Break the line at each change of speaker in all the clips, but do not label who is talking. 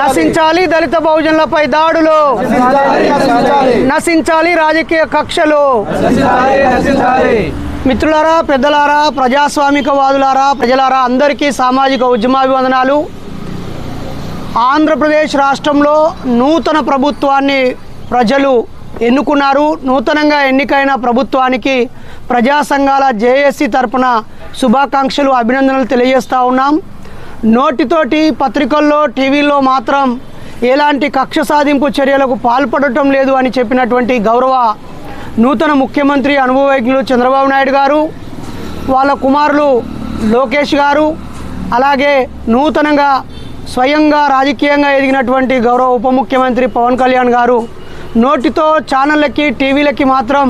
నశించాలి దళిత బహుజనులపై దాడులు. నశించాలి రాజకీయ కక్షలు. మిత్రులారా పెద్దలారా ప్రజాస్వామికవాదులారా ప్రజలారా అందరికీ సామాజిక ఉద్యమాభివందనాలు. ఆంధ్రప్రదేశ్ రాష్ట్రంలో నూతన ప్రభుత్వాన్ని ప్రజలు ఎన్నుకున్నారు. నూతనంగా ఎన్నికైన ప్రభుత్వానికి ప్రజా సంఘాల జేఏసీ తరపున శుభాకాంక్షలు అభినందనలు తెలియజేస్తూ ఉన్నాం. నోటితోటి పత్రికల్లో టీవీల్లో మాత్రం ఎలాంటి కక్ష సాధింపు చర్యలకు పాల్పడటం లేదు అని చెప్పినటువంటి గౌరవ నూతన ముఖ్యమంత్రి అనుభవజ్ఞులు చంద్రబాబు నాయుడు గారు వాళ్ళ కుమారులు లోకేష్ గారు అలాగే నూతనంగా స్వయంగా రాజకీయంగా ఎదిగినటువంటి గౌరవ ఉప ముఖ్యమంత్రి పవన్ కళ్యాణ్ గారు నోటితో ఛానళ్ళకి టీవీలకి మాత్రం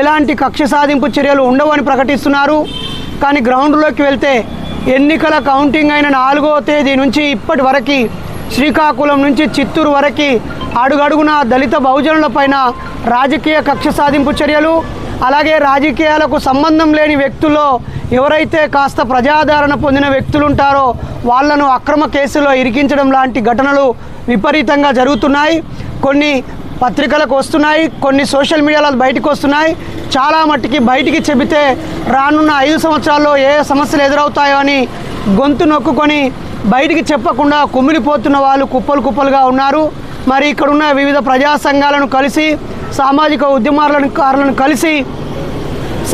ఎలాంటి కక్ష సాధింపు చర్యలు ఉండవని ప్రకటిస్తున్నారు. కానీ గ్రౌండ్లోకి వెళ్తే ఎన్నికల కౌంటింగ్ అయిన నాలుగో తేదీ నుంచి ఇప్పటి వరకు శ్రీకాకుళం నుంచి చిత్తూరు వరకు అడుగడుగున దళిత బహుజనులపైన రాజకీయ కక్ష సాధింపు చర్యలు అలాగే రాజకీయాలకు సంబంధం లేని వ్యక్తుల్లో ఎవరైతే కాస్త ప్రజాదరణ పొందిన వ్యక్తులు ఉంటారో వాళ్ళను అక్రమ కేసులో ఇరికించడం లాంటి ఘటనలు విపరీతంగా జరుగుతున్నాయి. కొన్ని పత్రికలకు వస్తున్నాయి కొన్ని సోషల్ మీడియాలో బయటకు వస్తున్నాయి. చాలా మట్టికి బయటికి చెబితే రానున్న ఐదు సంవత్సరాల్లో ఏ సమస్యలు ఎదురవుతాయో అని గొంతు నొక్కుకొని బయటికి చెప్పకుండా కుమిలిపోతున్న వాళ్ళు కుప్పలు కుప్పలుగా ఉన్నారు. మరి ఇక్కడున్న వివిధ ప్రజా సంఘాలను కలిసి సామాజిక ఉద్యమాలను కారులను కలిసి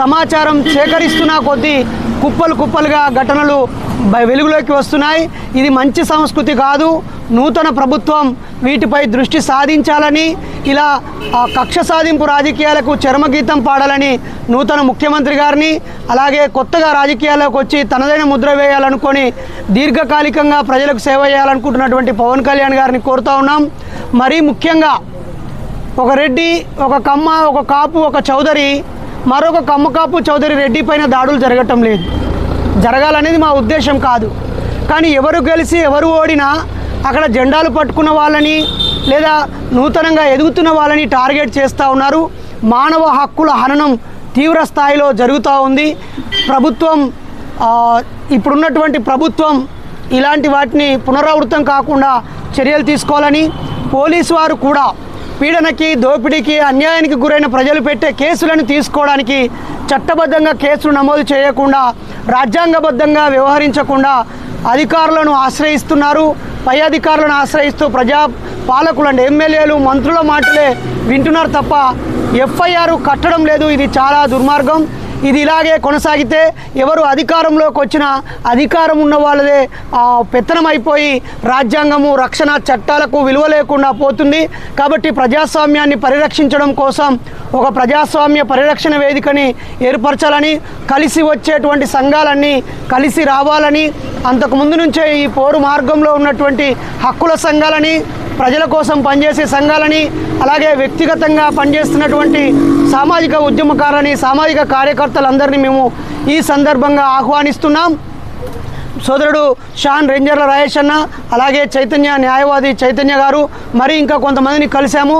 సమాచారం సేకరిస్తున్న కొద్దీ కుప్పలు కుప్పలుగా ఘటనలు వెలుగులోకి వస్తున్నాయి. ఇది మంచి సంస్కృతి కాదు. నూతన ప్రభుత్వం వీటిపై దృష్టి సాధించాలని ఇలా ఆ కక్ష సాధింపు రాజకీయాలకు చరమగీతం పాడాలని నూతన ముఖ్యమంత్రి గారిని అలాగే కొత్తగా రాజకీయాల్లోకి వచ్చి తనదైన ముద్ర వేయాలనుకొని దీర్ఘకాలికంగా ప్రజలకు సేవ చేయాలనుకుంటున్నటువంటి పవన్ కళ్యాణ్ గారిని కోరుతా ఉన్నాం. మరీ ముఖ్యంగా ఒక రెడ్డి ఒక కమ్మ ఒక కాపు ఒక చౌదరి మరొక కమ్మ కాపు చౌదరి రెడ్డి పైన దాడులు జరగటం లేదు. జరగాలనేది మా ఉద్దేశం కాదు. కానీ ఎవరు గెలిచి ఎవరు ఓడినా అక్కడ జెండాలు పట్టుకున్న వాళ్ళని లేదా నూతనంగా ఎదుగుతున్న వాళ్ళని టార్గెట్ చేస్తూ ఉన్నారు. మానవ హక్కుల హననం తీవ్ర స్థాయిలో జరుగుతూ ఉంది. ప్రభుత్వం ఇప్పుడున్నటువంటి ప్రభుత్వం ఇలాంటి వాటిని పునరావృతం కాకుండా చర్యలు తీసుకోవాలని పోలీసు వారు కూడా పీడనకి దోపిడీకి అన్యాయానికి గురైన ప్రజలు పెట్టే కేసులను తీసుకోవడానికి చట్టబద్ధంగా కేసులు నమోదు చేయకుండా రాజ్యాంగబద్ధంగా వ్యవహరించకుండా అధికారులను ఆశ్రయిస్తున్నారు. పై అధికారులను ఆశ్రయిస్తూ ప్రజా పాలకులు అంటే ఎమ్మెల్యేలు మంత్రుల మాటలే వింటున్నారు తప్ప ఎఫ్ఐఆర్ కట్టడం లేదు. ఇది చాలా దుర్మార్గం. ఇది ఇలాగే కొనసాగితే ఎవరు అధికారంలోకి వచ్చినా అధికారం ఉన్న వాళ్ళదే పెత్తనం అయిపోయి రాజ్యాంగము రక్షణ చట్టాలకు విలువ లేకుండా పోతుంది. కాబట్టి ప్రజాస్వామ్యాన్ని పరిరక్షించడం కోసం ఒక ప్రజాస్వామ్య పరిరక్షణ వేదికని ఏర్పరచాలని కలిసి వచ్చేటువంటి సంఘాలన్నీ కలిసి రావాలని అంతకు ముందు నుంచే ఈ పోరు మార్గంలో ఉన్నటువంటి హక్కుల సంఘాలని ప్రజల కోసం పనిచేసే సంఘాలని అలాగే వ్యక్తిగతంగా పనిచేస్తున్నటువంటి సామాజిక ఉద్యమకారులని సామాజిక కార్యకర్తలందరినీ మేము ఈ సందర్భంగా ఆహ్వానిస్తున్నాం. సోదరుడు షాన్ రేంజర్ల రాయేష్ అన్న అలాగే చైతన్య న్యాయవాది చైతన్య గారు మరి ఇంకా కొంతమందిని కలిశాము.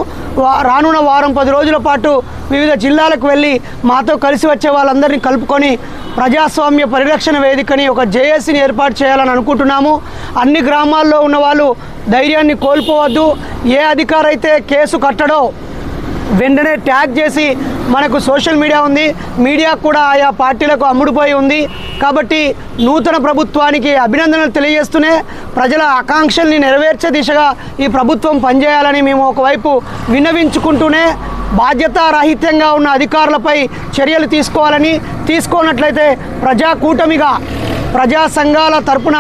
రానున్న వారం పది రోజుల పాటు వివిధ జిల్లాలకు వెళ్ళి మాతో కలిసి వచ్చే వాళ్ళందరినీ కలుపుకొని ప్రజాస్వామ్య పరిరక్షణ వేదికని ఒక జేఏసీని ఏర్పాటు చేయాలని అనుకుంటున్నాము. అన్ని గ్రామాల్లో ఉన్న వాళ్ళు ధైర్యాన్ని కోల్పోవద్దు. ఏ అధికారైతే కేసు కట్టడో వెంటనే ట్యాగ్ చేసి మనకు సోషల్ మీడియా ఉంది. మీడియా కూడా ఆయా పార్టీలకు అమ్ముడుపోయి ఉంది. కాబట్టి నూతన ప్రభుత్వానికి అభినందనలు తెలియజేస్తూనే ప్రజల ఆకాంక్షల్ని నెరవేర్చే దిశగా ఈ ప్రభుత్వం పనిచేయాలని మేము ఒకవైపు విన్నవించుకుంటూనే బాధ్యతారాహిత్యంగా ఉన్న అధికారులపై చర్యలు తీసుకోవాలని తీసుకోనట్లయితే ప్రజాకూటమిగా ప్రజా సంఘాల తరపున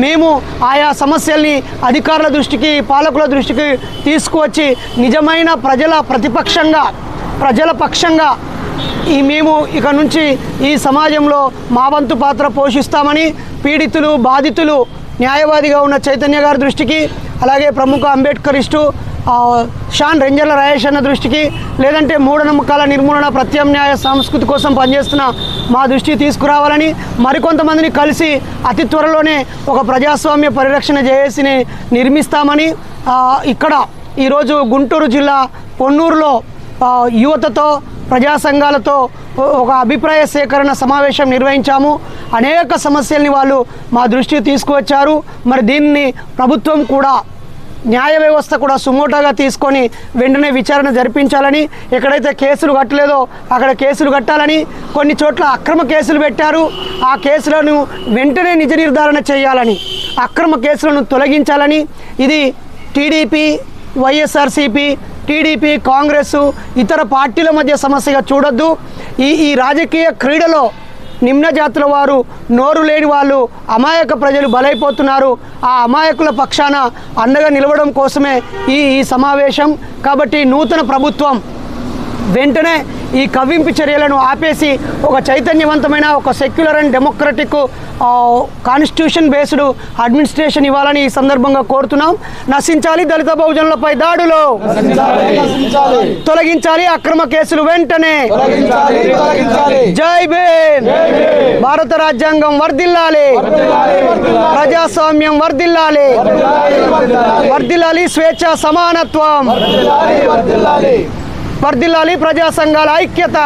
మేము ఆయా సమస్యల్ని అధికారుల దృష్టికి పాలకుల దృష్టికి తీసుకువచ్చి నిజమైన ప్రజల ప్రతిపక్షంగా ప్రజల పక్షంగా ఈ మేము ఇక నుంచి ఈ సమాజంలో మా వంతు పాత్ర పోషిస్తామని పీడితులు బాధితులు న్యాయవాదిగా ఉన్న చైతన్య గారి దృష్టికి అలాగే ప్రముఖ అంబేద్కరిస్టు షాన్ రెంజర్ల రాయేష్ అన్న దృష్టికి లేదంటే మూఢనమ్మకాల నిర్మూలన ప్రత్యామ్నాయ సంస్కృతి కోసం పనిచేస్తున్న మా దృష్టికి తీసుకురావాలని మరికొంతమందిని కలిసి అతి త్వరలోనే ఒక ప్రజాస్వామ్య పరిరక్షణ జేఏసీని నిర్మిస్తామని ఇక్కడ ఈరోజు గుంటూరు జిల్లా పొన్నూరులో యువతతో ప్రజా సంఘాలతో ఒక అభిప్రాయ సేకరణ సమావేశం నిర్వహించాము. అనేక సమస్యల్ని వాళ్ళు మా దృష్టికి తీసుకువచ్చారు. మరి దీన్ని ప్రభుత్వం కూడా న్యాయ వ్యవస్థ కూడా సుమోటాగా తీసుకొని వెంటనే విచారణ జరిపించాలని ఎక్కడైతే కేసులు కట్టలేదో అక్కడ కేసులు కట్టాలని కొన్ని చోట్ల అక్రమ కేసులు పెట్టారు. ఆ కేసులను వెంటనే నిజ నిర్ధారణ చేయాలని అక్రమ కేసులను తొలగించాలని ఇది టీడీపీ వైఎస్ఆర్సీపీ టీడీపీ కాంగ్రెస్ ఇతర పార్టీల మధ్య సమస్యగా చూడొద్దు. ఈ ఈ రాజకీయ క్రీడలో నిమ్న జాతుల వారు నోరు లేని వాళ్ళు అమాయక ప్రజలు బలైపోతున్నారు. ఆ అమాయకుల పక్షాన అండగా నిలవడం కోసమే ఈ ఈ సమావేశం. కాబట్టి నూతన ప్రభుత్వం వెంటనే ఈ కవ్వింపు చర్యలను ఆపేసి ఒక చైతన్యవంతమైన ఒక secular and democratic constitution based administration ఇవ్వాలని ఈ సందర్భంగా కోరుతున్నాం. నశించాలి దళిత బహుజనులపై దాడులు. తొలగించాలి అక్రమ కేసులు వెంటనే. జై భీమ్. భారత రాజ్యాంగం వర్ధిల్లాలి. ప్రజాస్వామ్యం వర్ధిల్లాలి. వర్ధిల్లాలి స్వేచ్ఛ సమానత్వం. వర్ధిల్లాలి ప్రజా సంఘాల ఐక్యత